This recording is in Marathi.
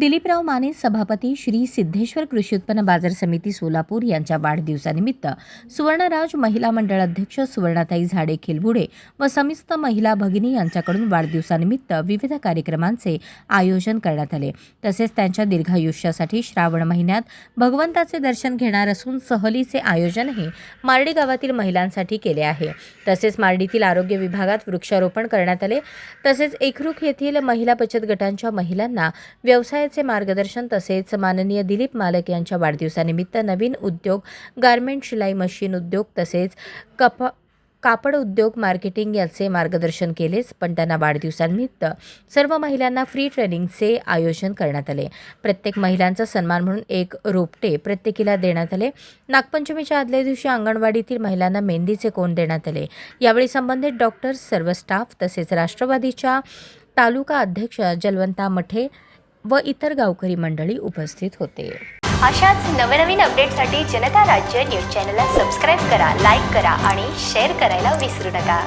दिलीपराव माने सभापती श्री सिद्धेश्वर कृषी उत्पन्न बाजार समिती सोलापूर यांच्या वाढदिवसानिमित्त सुवर्णराज महिला मंडळ अध्यक्ष सुवर्णाताई झाडे खिलबुडे व समिस्त महिला भगिनी यांच्याकडून वाढदिवसानिमित्त विविध कार्यक्रमांचे आयोजन करण्यात आले. तसेच त्यांच्या दीर्घायुष्यासाठी श्रावण महिन्यात भगवंताचे दर्शन घेणार असून सहलीचे आयोजनही मार्डी गावातील महिलांसाठी केले आहे. तसेच मार्डीतील आरोग्य विभागात वृक्षारोपण करण्यात आले. तसेच एकरूख येथील महिला बचत गटांच्या महिलांना व्यवसायाचे मार्गदर्शन तसेच माननीय दिलीप मालक यांच्या वाढदिवसानिमित्त नवीन उद्योग गारमेंट शिलाई मशीन उद्योग तसेच कप कापड उद्योग मार्केटिंग याचे मार्गदर्शन केलेच पण त्यांना वाढदिवसानिमित्त सर्व महिलांना फ्री ट्रेनिंगचे आयोजन करण्यात आले. प्रत्येक महिलांचा सन्मान म्हणून एक रोपटे प्रत्येकीला देण्यात आले. नागपंचमीच्या आदल्या दिवशी अंगणवाडीतील महिलांना मेहंदीचे कोण देण्यात आले? यावेळी संबंधित डॉक्टर्स सर्व स्टाफ तसेच राष्ट्रवादीच्या तालुका अध्यक्ष जलवंता मठे व इतर गावकरी मंडळी उपस्थित होते. अशाच नवनवीन अपडेटसाठी जनता राज्य न्यूज चॅनलला सबस्क्राईब करा लाईक करा आणि शेअर करायला विसरू नका.